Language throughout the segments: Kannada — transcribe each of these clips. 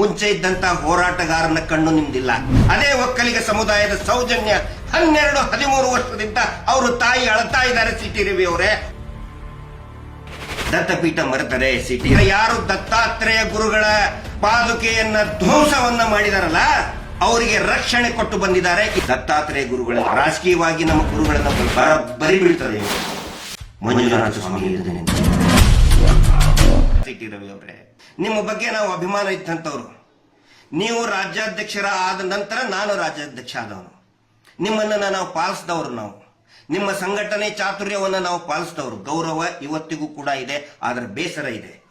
ಮುಂಚೆ ಇದ್ದಂತ ಹೋರಾಟಗಾರನ ಕಣ್ಣು ನಿಮ್ದಿಲ್ಲ. ಅದೇ ಒಕ್ಕಲಿಗ ಸಮುದಾಯದ ಸೌಜನ್ಯ ಹನ್ನೆರಡು ಹದಿಮೂರು ವರ್ಷದಿಂದ ಅವರು ತಾಯಿ ಅಳತಾ ಇದ್ದಾರೆ ಸಿಟಿ ರವಿ ಅವರೇ. ದತ್ತಪೀಠ ಮರೆತರೆ ಸಿಟಿ ಯಾರು ದತ್ತಾತ್ರೇಯ ಗುರುಗಳ ಪಾದುಕೆಯನ್ನ ಧ್ವಂಸವನ್ನ ಮಾಡಿದಾರಲ್ಲ, ಅವರಿಗೆ ರಕ್ಷಣೆ ಕೊಟ್ಟು ಬಂದಿದ್ದಾರೆ ದತ್ತಾತ್ರೇಯ ಗುರುಗಳ. ರಾಜಕೀಯವಾಗಿ ನಮ್ಮ ಗುರುಗಳನ್ನ ಬರ- ಬೀಳ್ತದೆ ಮಂಜುನಾಥ ಸ್ವಾಮಿ ಸಿಟಿ ರವಿ ಅವರೇ. ನಿಮ್ಮ ಬಗ್ಗೆ ನಾವು ಅಭಿಮಾನ ಇದ್ದಂಥವ್ರು. ನೀವು ರಾಜ್ಯಾಧ್ಯಕ್ಷರ ಆದ ನಂತರ ನಾನು ರಾಜ್ಯಾಧ್ಯಕ್ಷ ಆದವನು. ನಿಮ್ಮನ್ನ ನಾವು ಪಾಲಿಸಿದವರು ನಾವು. ನಿಮ್ಮ ಸಂಘಟನೆ ಚಾತುರ್ಯವನ್ನ ನಾವು ಪಾಲಿಸಿದವರು. ಗೌರವ ಇವತ್ತಿಗೂ ಕೂಡ ಇದೆ, ಆದ್ರೆ ಬೇಸರ ಇದೆ.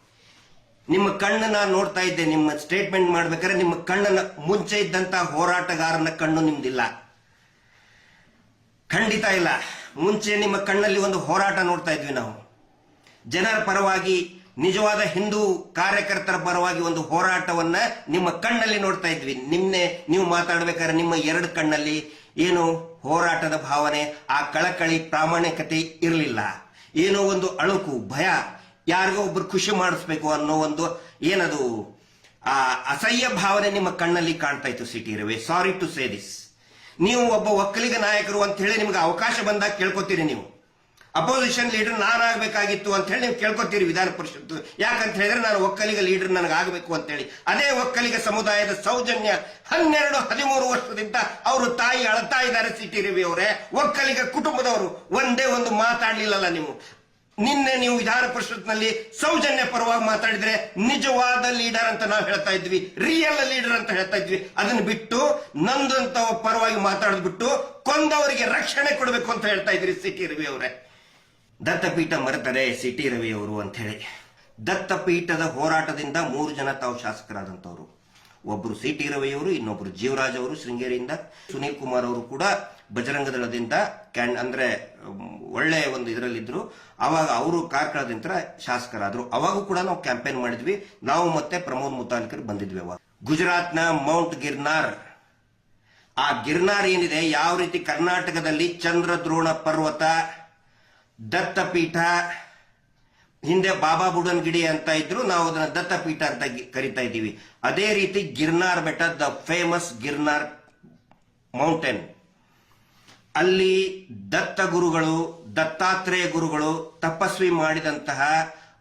ನಿಮ್ಮ ಕಣ್ಣನ್ನ ನೋಡ್ತಾ ಇದ್ದೆ, ನಿಮ್ಮ ಸ್ಟೇಟ್ಮೆಂಟ್ ಮಾಡ್ಬೇಕಾದ್ರೆ ನಿಮ್ಮ ಕಣ್ಣನ್ನ ಮುಂಚೆ ಇದ್ದಂತ ಹೋರಾಟಗಾರನ ಕಣ್ಣು ನಿಮ್ದಿಲ್ಲ. ಖಂಡಿತ ಇಲ್ಲ. ಮುಂಚೆ ನಿಮ್ಮ ಕಣ್ಣಲ್ಲಿ ಒಂದು ಹೋರಾಟ ನೋಡ್ತಾ ಇದ್ವಿ ನಾವು. ಜನರ ಪರವಾಗಿ ನಿಜವಾದ ಹಿಂದೂ ಕಾರ್ಯಕರ್ತರ ಪರವಾಗಿ ಒಂದು ಹೋರಾಟವನ್ನ ನಿಮ್ಮ ಕಣ್ಣಲ್ಲಿ ನೋಡ್ತಾ ಇದ್ವಿ. ನಿನ್ನೆ ನೀವು ಮಾತಾಡ್ಬೇಕಾದ್ರೆ ನಿಮ್ಮ ಎರಡು ಕಣ್ಣಲ್ಲಿ ಏನು ಹೋರಾಟದ ಭಾವನೆ, ಆ ಕಳಕಳಿ ಪ್ರಾಮಾಣಿಕತೆ ಇರಲಿಲ್ಲ. ಏನೋ ಒಂದು ಅಳುಕು, ಭಯ, ಯಾರಿಗೋ ಒಬ್ರು ಖುಷಿ ಮಾಡಿಸ್ಬೇಕು ಅನ್ನೋ ಒಂದು ಏನದು, ಆ ಅಸಹ್ಯ ಭಾವನೆ ನಿಮ್ಮ ಕಣ್ಣಲ್ಲಿ ಕಾಣ್ತಾ ಇತ್ತು C T Ravi. Sorry to say this ನೀವು ಒಬ್ಬ ಒಕ್ಕಲಿಗ ನಾಯಕರು ಅಂತ ಹೇಳಿ ನಿಮ್ಗೆ ಅವಕಾಶ ಬಂದಾಗ ಕೇಳ್ಕೊತೀರಿ ನೀವು. ಅಪೋಸಿಷನ್ ಲೀಡರ್ ನಾನಾಗಬೇಕಾಗಿತ್ತು ಅಂತ ಹೇಳಿ ನೀವು ಕೇಳ್ಕೊತೀರಿ ವಿಧಾನ ಪರಿಷತ್ತು. ಯಾಕಂತ ಹೇಳಿದ್ರೆ ನಾನು ಒಕ್ಕಲಿಗ ಲೀಡರ್ ನನಗಾಗಬೇಕು ಅಂತ ಹೇಳಿ ಅದೇ ಒಕ್ಕಲಿಗ ಸಮುದಾಯದ ಸೌಜನ್ಯ ಹನ್ನೆರಡು, ಹದಿಮೂರು ವರ್ಷದಿಂದ ಅವರು ತಾಯಿ ಅಳ್ತಾ ಇದ್ದಾರೆ ಸಿಟಿ ರವಿ ಅವರೇ. ಒಕ್ಕಲಿಗ ಕುಟುಂಬದವರು ಒಂದೇ ಒಂದು ಮಾತಾಡ್ಲಿಲ್ಲಲ್ಲ ನೀವು. ನಿನ್ನೆ ನೀವು ವಿಧಾನ ಪರಿಷತ್ನಲ್ಲಿ ಸೌಜನ್ಯ ಪರವಾಗಿ ಮಾತಾಡಿದ್ರೆ ನಿಜವಾದ ಲೀಡರ್ ಅಂತ ನಾವು ಹೇಳ್ತಾ ಇದ್ವಿ. ರಿಯಲ್ ಲೀಡರ್ ಅಂತ ಹೇಳ್ತಾ ಇದ್ವಿ. ಅದನ್ನ ಬಿಟ್ಟು ನಂದು ಅಂತ ಪರವಾಗಿ ಮಾತಾಡಿದ್ಬಿಟ್ಟು ಕೊಂದವರಿಗೆ ರಕ್ಷಣೆ ಕೊಡಬೇಕು ಅಂತ ಹೇಳ್ತಾ ಇದ್ರಿ ಸಿಟಿ ರವಿ ಅವರೇ. ದತ್ತಪೀಠ ಮರೆತರೆ ಸಿಟಿ ರವಿ ಅವರು ಅಂತ ಹೇಳಿ ದತ್ತಪೀಠದ ಹೋರಾಟದಿಂದ ಮೂರು ಜನ ತಾವು ಶಾಸಕರಾದಂತವರು ಒಬ್ಬರು ಸಿ ಟಿ ರವಿಯವರು ಇನ್ನೊಬ್ಬರು ಜೀವರಾಜ್ ಅವರು ಶೃಂಗೇರಿಯಿಂದ. ಸುನೀಲ್ ಕುಮಾರ್ ಅವರು ಕೂಡ ಬಜರಂಗ ದಳದಿಂದ ಅಂದ್ರೆ ಒಳ್ಳೆಯ ಒಳ್ಳೆ ಒಂದು ಇದರಲ್ಲಿದ್ರು. ಅವಾಗ ಅವರು ಕಾರ್ಕಳದಿಂದ ಶಾಸಕರಾದ್ರು. ಅವಾಗೂ ಕೂಡ ನಾವು ಕ್ಯಾಂಪೇನ್ ಮಾಡಿದ್ವಿ. ನಾವು ಮತ್ತೆ ಪ್ರಮೋದ್ ಮುತಾಲ್ಕರ್ ಬಂದಿದ್ವಿ ಅವಾಗ. ಗುಜರಾತ್ನ ಮೌಂಟ್ ಗಿರ್ನಾರ್. ಆ ಗಿರ್ನಾರ್ ಏನಿದೆ? ಯಾವ ರೀತಿ ಕರ್ನಾಟಕದಲ್ಲಿ ಚಂದ್ರದ್ರೋಣ ಪರ್ವತ ದತ್ತಪೀಠ, ಹಿಂದೆ ಬಾಬಾ ಬುಡನ್ಗಿಡಿ ಅಂತ ಇದ್ರು, ನಾವು ಅದನ್ನ ದತ್ತಪೀಠ ಅಂತ ಕರಿತಾ ಇದ್ದೀವಿ. ಅದೇ ರೀತಿ ಗಿರ್ನಾರ್ ಬೆಟ್ಟ, ದ ಫೇಮಸ್ ಗಿರ್ನಾರ್ ಮೌಂಟೇನ್. ಅಲ್ಲಿ ದತ್ತ ಗುರುಗಳು, ದತ್ತಾತ್ರೇಯ ಗುರುಗಳು ತಪಸ್ವಿ ಮಾಡಿದಂತಹ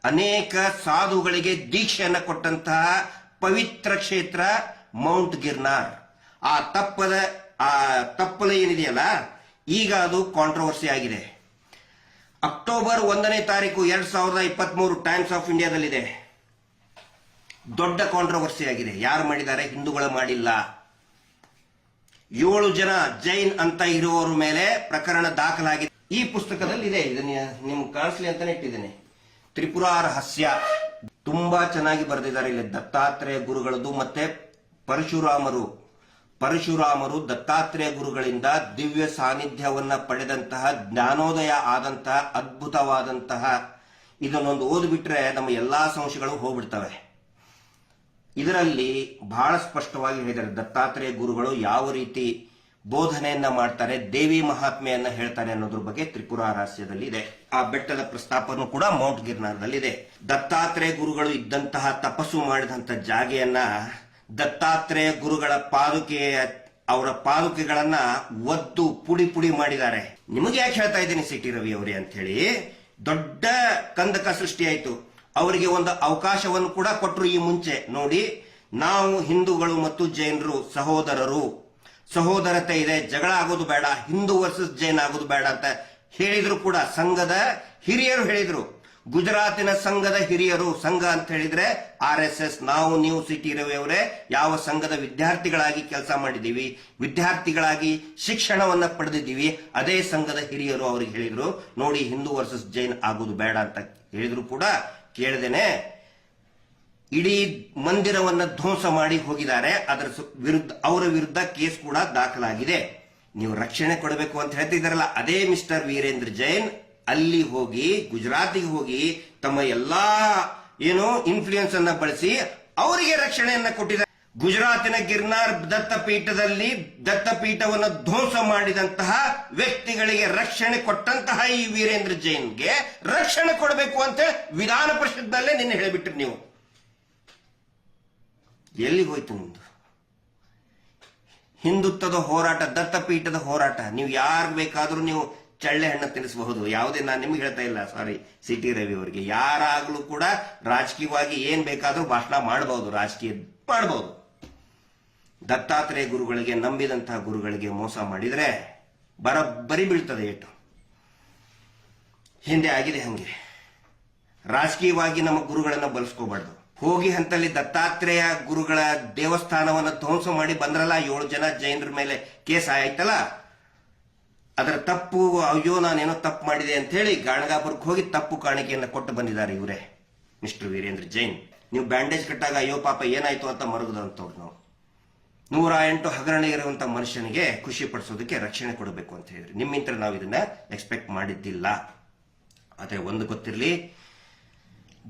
ಅನೇಕ ಸಾಧುಗಳಿಗೆ ದೀಕ್ಷೆಯನ್ನ ಕೊಟ್ಟಂತಹ ಪವಿತ್ರ ಕ್ಷೇತ್ರ ಮೌಂಟ್ ಗಿರ್ನಾರ್. ಆ ತಪ್ಪದ, ಆ ತಪ್ಪಲ ಏನಿದೆಯಲ್ಲ, ಈಗ ಅದು ಕಾಂಟ್ರವರ್ಸಿ ಆಗಿದೆ. ಅಕ್ಟೋಬರ್ ಒಂದನೇ ತಾರೀಕು ಎರಡ್ ಸಾವಿರದ ಇಪ್ಪತ್ತ್ ಮೂರು ಟೈಮ್ಸ್ ಆಫ್ ಇಂಡಿಯಾದಲ್ಲಿದೆ ದೊಡ್ಡ ಕಾಂಟ್ರವರ್ಸಿ ಆಗಿದೆ. ಯಾರು ಮಾಡಿದ್ದಾರೆ? ಹಿಂದೂಗಳು ಮಾಡಿಲ್ಲ. ಏಳು ಜನ ಜೈನ್ ಅಂತ ಇರುವವರ ಮೇಲೆ ಪ್ರಕರಣ ದಾಖಲಾಗಿದೆ. ಈ ಪುಸ್ತಕದಲ್ಲಿ ಇದೆ ಇದನ್ನ ನಿಮ್ಗೆ ಕಾಣಿಸ್ಲಿ ಅಂತಾನೆ ಇಟ್ಟಿದ್ದೇನೆ. ತ್ರಿಪುರಾ ರಹಸ್ಯ. ತುಂಬಾ ಚೆನ್ನಾಗಿ ಬರೆದಿದ್ದಾರೆ ಇಲ್ಲಿ ದತ್ತಾತ್ರೇಯ ಗುರುಗಳದ್ದು ಮತ್ತೆ ಪರಶುರಾಮರು. ಪರಶುರಾಮರು ದತ್ತಾತ್ರೇಯ ಗುರುಗಳಿಂದ ದಿವ್ಯ ಸಾನ್ನಿಧ್ಯವನ್ನು ಪಡೆದಂತಹ ಜ್ಞಾನೋದಯ ಆದಂತಹ ಅದ್ಭುತವಾದಂತಹ ಇದನ್ನೊಂದು ಓದ್ಬಿಟ್ರೆ ನಮ್ಮ ಎಲ್ಲಾ ಸಂಶಯಗಳು ಹೋಗ್ಬಿಡ್ತವೆ. ಇದರಲ್ಲಿ ಬಹಳ ಸ್ಪಷ್ಟವಾಗಿ ಹೇಳಿದ್ದಾರೆ, ದತ್ತಾತ್ರೇಯ ಗುರುಗಳು ಯಾವ ರೀತಿ ಬೋಧನೆಯನ್ನ ಮಾಡ್ತಾರೆ, ದೇವಿ ಮಹಾತ್ಮೆಯನ್ನ ಹೇಳ್ತಾರೆ ಅನ್ನೋದ್ರ ಬಗ್ಗೆ ತ್ರಿಪುರ ರಹಸ್ಯದಲ್ಲಿ ಇದೆ ಆ ಬೆಟ್ಟದ ಪ್ರಸ್ತಾಪನೂ ಕೂಡ ಮೌಂಟ್ ಗಿರ್ನಾರ್ದಲ್ಲಿದೆ ದತ್ತಾತ್ರೇಯ ಗುರುಗಳು ಇದ್ದಂತಹ ತಪಸ್ಸು ಮಾಡಿದಂತ ಜಾಗೆಯನ್ನ ದತ್ತಾತ್ರೇಯ ಗುರುಗಳ ಪಾದುಕೆಯ ಅವರ ಪಾದುಕೆಗಳನ್ನ ಒದ್ದು ಪುಡಿ ಪುಡಿ ಮಾಡಿದ್ದಾರೆ. ನಿಮಗೆ ಯಾಕೆ ಹೇಳ್ತಾ ಇದ್ದೀನಿ ಸಿಟಿ ರವಿ ಅವರೇ ಅಂತ ಹೇಳಿ ದೊಡ್ಡ ಕಂದಕ ಸೃಷ್ಟಿಯಾಯಿತು ಅವರಿಗೆ ಒಂದು ಅವಕಾಶವನ್ನು ಕೂಡ ಕೊಟ್ಟರು ಈ ಮುಂಚೆ. ನೋಡಿ, ನಾವು ಹಿಂದೂಗಳು ಮತ್ತು ಜೈನರು, ಸಹೋದರರು. ಸಹೋದರತೆ ಇದೆ, ಜಗಳ ಆಗೋದು ಬೇಡ, ಹಿಂದೂ ವರ್ಸಸ್ ಜೈನ್ ಆಗೋದು ಬೇಡ ಅಂತ ಹೇಳಿದ್ರು ಕೂಡ, ಸಂಘದ ಹಿರಿಯರು ಹೇಳಿದ್ರು. ಗುಜರಾತಿನ ಸಂಘದ ಹಿರಿಯರು ಸಂಘ ಅಂತ ಹೇಳಿದ್ರೆ ಆರ್ ಎಸ್ ಎಸ್, ನಾವು, ನೀವು, ಸಿಟಿ ರವಿ ಅವರೇ ಯಾವ ಸಂಘದ ವಿದ್ಯಾರ್ಥಿಗಳಾಗಿ ಕೆಲಸ ಮಾಡಿದ್ದೀವಿ, ವಿದ್ಯಾರ್ಥಿಗಳಾಗಿ ಶಿಕ್ಷಣವನ್ನ ಪಡೆದಿದ್ದೀವಿ, ಅದೇ ಸಂಘದ ಹಿರಿಯರು ಅವ್ರಿಗೆ ಹೇಳಿದ್ರು. ನೋಡಿ, ಹಿಂದೂ ವರ್ಸಸ್ ಜೈನ್ ಆಗೋದು ಬೇಡ ಅಂತ ಹೇಳಿದ್ರು ಕೂಡ ಕೇಳ್ದೇನೆ. ಇಡೀ ಮಂದಿರವನ್ನ ಧ್ವಂಸ ಮಾಡಿ ಹೋಗಿದ್ದಾರೆ. ಅದರ ವಿರುದ್ಧ, ಅವರ ವಿರುದ್ಧ ಕೇಸ್ ಕೂಡ ದಾಖಲಾಗಿದೆ. ನೀವು ರಕ್ಷಣೆ ಕೊಡಬೇಕು ಅಂತ ಹೇಳ್ತಿದ್ದಾರಲ್ಲ, ಅದೇ ಮಿಸ್ಟರ್ ವೀರೇಂದ್ರ ಜೈನ್. ಅಲ್ಲಿ ಹೋಗಿ, ಗುಜರಾತಿಗೆ ಹೋಗಿ ತಮ್ಮ ಎಲ್ಲಾ ಏನು ಇನ್ಫ್ಲೂಯೆನ್ಸ್ ಅನ್ನ ಬಳಸಿ ಅವರಿಗೆ ರಕ್ಷಣೆಯನ್ನ ಕೊಟ್ಟಿದ್ದಾರೆ. ಗುಜರಾತಿನ ಗಿರ್ನಾರ್ ದತ್ತಪೀಠದಲ್ಲಿ ದತ್ತಪೀಠವನ್ನು ಧ್ವಂಸ ಮಾಡಿದಂತಹ ವ್ಯಕ್ತಿಗಳಿಗೆ ರಕ್ಷಣೆ ಕೊಟ್ಟಂತಹ ಈ ವೀರೇಂದ್ರ ಜೈನ್ಗೆ ರಕ್ಷಣೆ ಕೊಡಬೇಕು ಅಂತ ವಿಧಾನ ಪರಿಷತ್ನಲ್ಲೇ ನಿನ್ನೆ ಹೇಳಿಬಿಟ್ರಿ ನೀವು. ಎಲ್ಲಿಗೆ ಹೋಯ್ತು ನಿಮ್ದು? ಹಿಂದುತ್ವದ ಹೋರಾಟ, ದತ್ತಪೀಠದ ಹೋರಾಟ, ನೀವು ಯಾರು ಬೇಕಾದರೂ ನೀವು ಚಳ್ಳೆ ಹಣ್ಣು ತಿನ್ನಿಸಬಹುದು. ಯಾವುದೇ ನಾನು ನಿಮ್ಗೆ ಹೇಳ್ತಾ ಇಲ್ಲ ಸಾರಿ ಸಿ ಟಿ ರವಿ ಅವರಿಗೆ. ಯಾರಾಗಲೂ ಕೂಡ ರಾಜಕೀಯವಾಗಿ ಏನ್ ಬೇಕಾದ್ರೂ ಭಾಷಣ ಮಾಡಬಹುದು ರಾಜಕೀಯ ಮಾಡಬಹುದು ದತ್ತಾತ್ರೇಯ ಗುರುಗಳಿಗೆ, ನಂಬಿದಂತಹ ಗುರುಗಳಿಗೆ ಮೋಸ ಮಾಡಿದ್ರೆ ಬರಬ್ಬರಿ ಬೀಳ್ತದೆ ಏಟು ಹಿಂದೆ ಆಗಿದೆ ಹಂಗೆ. ರಾಜಕೀಯವಾಗಿ ನಮ್ಮ ಗುರುಗಳನ್ನ ಬಳಸ್ಕೋಬಾರ್ದು. ಹೋಗಿ ಹಂತಲ್ಲಿ ದತ್ತಾತ್ರೇಯ ಗುರುಗಳ ದೇವಸ್ಥಾನವನ್ನು ಧ್ವಂಸ ಮಾಡಿ ಬಂದ್ರಲ್ಲ, ಏಳು ಜನ ಜೈನರ ಮೇಲೆ ಕೇಸ್ ಆಯ್ತಲ್ಲ? ಅದರ ತಪ್ಪು, ಅಯ್ಯೋ, ನಾನೇನೋ ತಪ್ಪು ಮಾಡಿದೆ ಅಂತ ಹೇಳಿ ಗಾಣಗಾಪುರಕ್ಕೆ ಹೋಗಿ ತಪ್ಪು ಕಾಣಿಕೆಯನ್ನು ಕೊಟ್ಟು ಬಂದಿದ್ದಾರೆ ಇವರೇ. ಮಿಸ್ಟರ್ ವೀರೇಂದ್ರ ಜೈನ್. ನೀವು ಬ್ಯಾಂಡೇಜ್ ಕಟ್ಟಾಗ ಅಯ್ಯೋ ಪಾಪ ಏನಾಯ್ತು ಅಂತ ಮರುಗದಂತವ್ರು ನಾವು. ನೂರ ಎಂಟು ಹಗರಣ ಇರುವಂತ ಮನುಷ್ಯನಿಗೆ ಖುಷಿ ಪಡಿಸೋದಕ್ಕೆ ರಕ್ಷಣೆ ಕೊಡಬೇಕು ಅಂತ ಹೇಳಿದ್ರೆ. ನಿಮ್ಮಿಂದ ನಾವು ಇದನ್ನ ಎಕ್ಸ್ಪೆಕ್ಟ್ ಮಾಡಿದ್ದಿಲ್ಲ. ಆದರೆ ಒಂದು ಗೊತ್ತಿರಲಿ,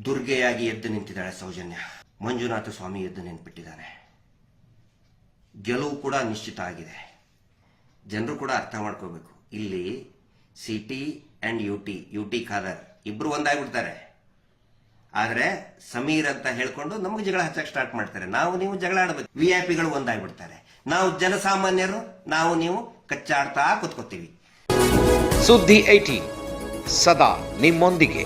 ದುರ್ಗೆಯಾಗಿ ಎದ್ದು ನಿಂತಿದ್ದಾಳೆ ಸೌಜನ್ಯ. ಮಂಜುನಾಥ ಸ್ವಾಮಿ ಎದ್ದು ನಿಂತ್ಬಿಟ್ಟಿದ್ದಾನೆ. ಗೆಲುವು ಕೂಡ ನಿಶ್ಚಿತ ಆಗಿದೆ. ಜನರು ಕೂಡ ಅರ್ಥ ಮಾಡ್ಕೋಬೇಕು. ಇಲ್ಲಿ C T and U T U T Khader ಇಬ್ರು ಒಂದಾಗ್ಬಿಡ್ತಾರೆ. ಆದರೆ ಸಮೀರ್ ಅಂತ ಹೇಳ್ಕೊಂಡು ನಮಗೆ ಜಗಳ ಹಚ್ಚಕ್ಕೆ ಸ್ಟಾರ್ಟ್ ಮಾಡ್ತಾರೆ. ನಾವು ನೀವು ಜಗಳ ಆಡಬೇಕು. ವಿ ಐ ಪಿಗಳು ಒಂದಾಗ್ಬಿಡ್ತಾರೆ. ನಾವು ಜನಸಾಮಾನ್ಯರು, ನಾವು ನೀವು ಕಚ್ಚಾಡ್ತಾ ಕೂತ್ಕೋತೀವಿ. ಸುದ್ದಿ ಐಟಿ ಸದಾ ನಿಮ್ಮೊಂದಿಗೆ.